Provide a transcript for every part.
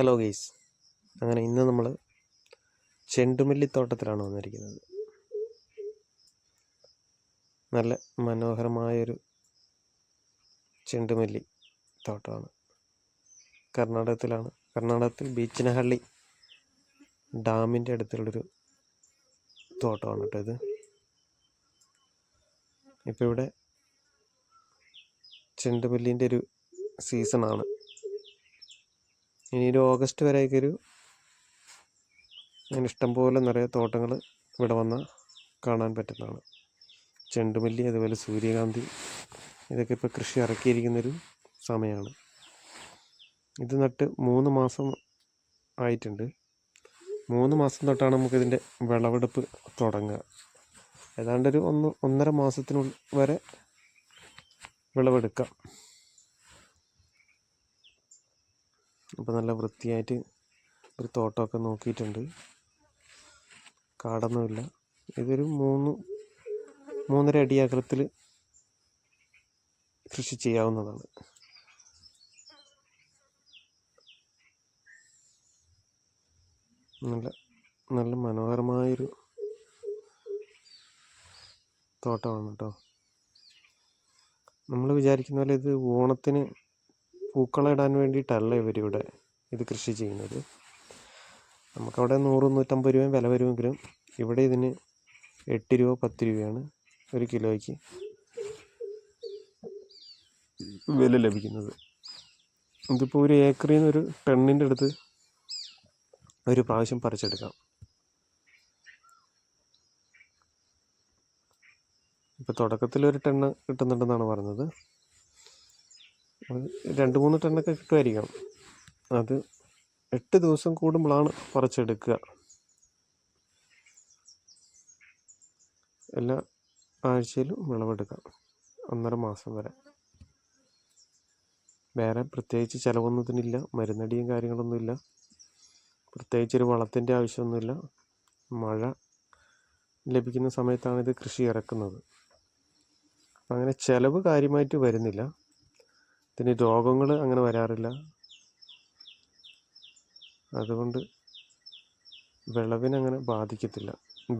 Hello guys അങ്ങനെ ഇന്ന് നമ്മൾ ചെണ്ടുമല്ലിത്തോട്ടത്തിലാണ് വന്നിരിക്കുന്നത്. നല്ല മനോഹരമായൊരു ചെണ്ടുമല്ലി തോട്ടമാണ്. കർണാടകത്തിലാണ്. കർണാടകത്തിൽ ബീച്ചിനഹള്ളി ഡാമിന്റെ അടുത്തുള്ളൊരു തോട്ടമാണ് കേട്ടോ ഇത്. ഇപ്പോൾ ഇവിടെ ചെണ്ടുമല്ലിന്റെ ഒരു സീസണാണ്. ഇനി ഒരു ഓഗസ്റ്റ് വരെ വരെയൊക്കെ ഒരു ഇഷ്ടം ഇഷ്ടംപോലെ നിറയെ തോട്ടങ്ങൾ ഇവിടെ വന്ന് കാണാൻ പറ്റുന്നതാണ്. ചെണ്ടുമല്ലി അതുപോലെ സൂര്യകാന്തി ഇതൊക്കെ ഇപ്പോൾ കൃഷി ഇറക്കിയിരിക്കുന്നൊരു സമയമാണ് ഇത് നട്ട് മൂന്ന് മാസം ആയിട്ടുണ്ട്. മൂന്ന് മാസം തൊട്ടാണ് നമുക്കിതിന്റെ വിളവെടുപ്പ് തുടങ്ങുക. ഏതാണ്ടൊരു ഒന്ന് ഒന്നര മാസത്തിനുള്ള വരെ വിളവെടുക്കാം. അപ്പോൾ നല്ല വൃത്തിയായിട്ട് ഒരു തോട്ടമൊക്കെ നോക്കിയിട്ടുണ്ട്. കാടൊന്നുമില്ല. ഇതൊരു മൂന്ന് മൂന്നര അടി അകലത്തിൽ കൃഷി ചെയ്യാവുന്നതാണ്. നല്ല നല്ല മനോഹരമായൊരു തോട്ടമാണ് കേട്ടോ. നമ്മൾ വിചാരിക്കുന്ന പോലെ ഇത് ഓണത്തിന് പൂക്കളം ഇടാൻ വേണ്ടിയിട്ടല്ല ഇവരിവിടെ ഇത് കൃഷി ചെയ്യുന്നത്. നമുക്കവിടെ നൂറ് നൂറ്റമ്പത് രൂപയും വില വരുമെങ്കിലും ഇവിടെ ഇതിന് എട്ട് രൂപ പത്ത് രൂപയാണ് ഒരു കിലോയ്ക്ക് വില ലഭിക്കുന്നത്. ഇതിപ്പോൾ ഒരു ഏക്കറിൽ നിന്ന് ഒരു ടണ്ണിന്റെ അടുത്ത് ഒരു പ്രാവശ്യം പറിച്ചെടുക്കാം. ഇപ്പോൾ തുടക്കത്തിൽ ഒരു ടണ്ണ് കിട്ടുന്നുണ്ടെന്നാണ് പറഞ്ഞത്. രണ്ട് മൂന്ന് ടണ്ണൊക്കെ കിട്ടുമായിരിക്കാം. അത് എട്ട് ദിവസം കൂടുമ്പോഴാണ് പറിച്ചെടുക്കുക. എല്ലാ ആഴ്ചയിലും വിളവെടുക്കാം ഒന്നര മാസം വരെ. വേറെ പ്രത്യേകിച്ച് ചിലവൊന്നതിനില്ല മരുന്നടിയും കാര്യങ്ങളൊന്നുമില്ല. പ്രത്യേകിച്ച് ഒരു വളത്തിന്റെ ആവശ്യമൊന്നുമില്ല. മഴ ലഭിക്കുന്ന സമയത്താണ് ഇത് കൃഷി ഇറക്കുന്നത്. അങ്ങനെ ചിലവ് കാര്യമായിട്ട് വരുന്നില്ല. ഇതിന് രോഗങ്ങൾ അങ്ങനെ വരാറില്ല. അതുകൊണ്ട് വിളവിനങ്ങനെ ബാധിക്കത്തില്ല.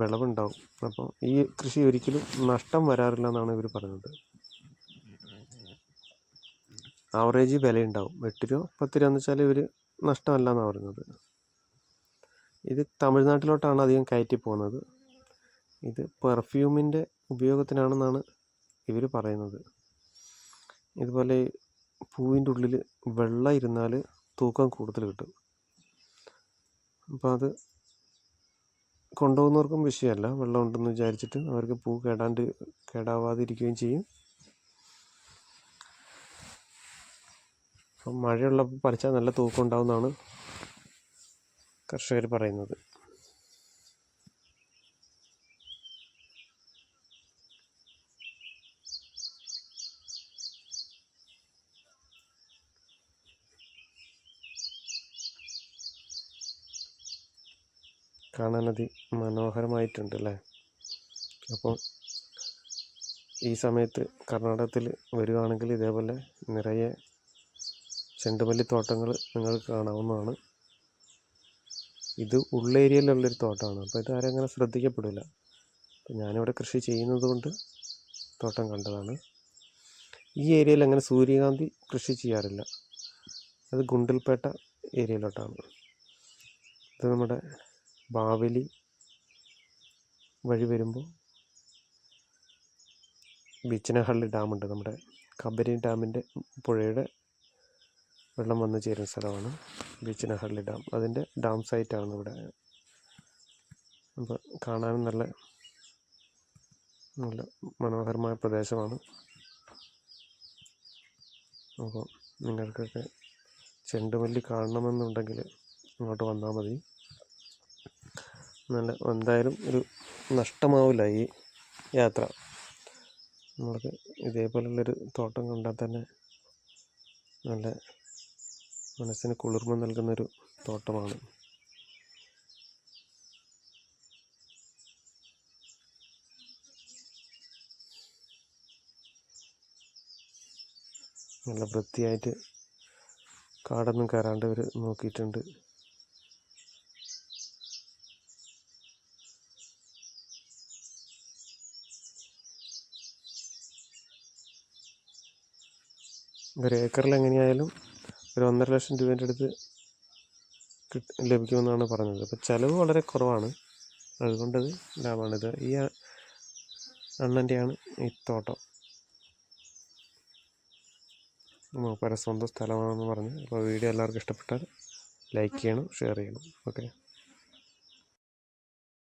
വിളവുണ്ടാവും. അപ്പോൾ ഈ കൃഷി ഒരിക്കലും നഷ്ടം വരാറില്ല എന്നാണ് ഇവർ പറയുന്നത് ആവറേജ് വിലയുണ്ടാവും. എട്ട് രൂപ പത്ത് രൂപ എന്ന് വെച്ചാൽ ഇവർ നഷ്ടമല്ല എന്നാണ് പറയുന്നത് ഇത് തമിഴ്നാട്ടിലോട്ടാണ് അധികം കയറ്റി പോകുന്നത്. ഇത് പെർഫ്യൂമിന്റെ ഉപയോഗത്തിനാണെന്നാണ് ഇവർ പറയുന്നത്. ഇതുപോലെ പൂവിന്റെ ഉള്ളിൽ വെള്ളം ഇരുന്നാൽ തൂക്കം കൂടുതൽ കിട്ടും. അപ്പോൾ അത് കൊണ്ടുപോകുന്നവർക്കും വിഷയമല്ല. വെള്ളം ഉണ്ടെന്ന് വിചാരിച്ചിട്ട് അവർക്ക് പൂ കേടാണ്ട് കേടാവാതിരിക്കുകയും ചെയ്യും. അപ്പം മഴയുള്ളപ്പോൾ പറിച്ചാൽ നല്ല തൂക്കം ഉണ്ടാവുമെന്നാണ് കർഷകർ പറയുന്നത്. കാണാൻ അതി മനോഹരമായിട്ടുണ്ട് അല്ലേ അപ്പോൾ ഈ സമയത്ത് കർണാടകത്തിൽ വരികയാണെങ്കിൽ ഇതേപോലെ നിറയെ ചെണ്ടുമല്ലി തോട്ടങ്ങൾ നിങ്ങൾക്ക് കാണാവുന്നതാണ്. ഇത് ഉള്ളേരിയയിലുള്ളൊരു തോട്ടമാണ്. അപ്പോൾ ഇത് ആരും അങ്ങനെ ശ്രദ്ധിക്കപ്പെടില്ല. ഞാനിവിടെ കൃഷി ചെയ്യുന്നത് കൊണ്ട് തോട്ടം കണ്ടതാണ്. ഈ ഏരിയയിൽ അങ്ങനെ സൂര്യകാന്തി കൃഷി ചെയ്യാറില്ല. അത് ഗുണ്ടൽപേട്ട ഏരിയയിലോട്ടാണ്. ഇത് നമ്മുടെ ബാവലി വഴി വരുമ്പോൾ ബീച്ചനഹള്ളി ഡാമുണ്ട്. നമ്മുടെ കബരി ഡാമിന്റെ പുഴയുടെ വെള്ളം വന്നു ചേരുന്ന സ്ഥലമാണ് ബീച്ചനഹള്ളി ഡാം. അതിന്റെ ഡാം സൈറ്റാണ് ഇവിടെ. അപ്പോൾ കാണാനും നല്ല നല്ല മനോഹരമായ പ്രദേശമാണ്. അപ്പോൾ നിങ്ങൾക്കൊക്കെ ചെണ്ടുമല്ലി കാണണമെന്നുണ്ടെങ്കിൽ ഇങ്ങോട്ട് വന്നാൽ മതി. നല്ല എന്തായാലും ഒരു നഷ്ടമാവില്ല ഈ യാത്ര. നമ്മൾക്ക് ഇതേപോലുള്ളൊരു തോട്ടം കണ്ടാൽ തന്നെ നല്ല മനസ്സിന് കുളിർമ നൽകുന്നൊരു തോട്ടമാണ്. നല്ല വൃത്തിയായിട്ട് കാടൊന്നും കയറാണ്ട് ഇവർ നോക്കിയിട്ടുണ്ട്. ഒരു ഏക്കറിൽ എങ്ങനെയായാലും ഒരു ഒന്നര ലക്ഷം രൂപേന്റെ അടുത്ത് കിട്ട ലഭിക്കുമെന്നാണ് പറഞ്ഞത്. അപ്പോൾ ചിലവ് വളരെ കുറവാണ്. അതുകൊണ്ടത് ലാഭമാണിത് ഈ അണ്ണന്റെയാണ് ഈ തോട്ടം. മൂപ്പര സ്വന്തം സ്ഥലമാണെന്ന് പറഞ്ഞു. അപ്പോൾ വീഡിയോ എല്ലാവർക്കും ഇഷ്ടപ്പെട്ടാൽ ലൈക്ക് ചെയ്യണം ഷെയർ ചെയ്യണം. ഓക്കെ.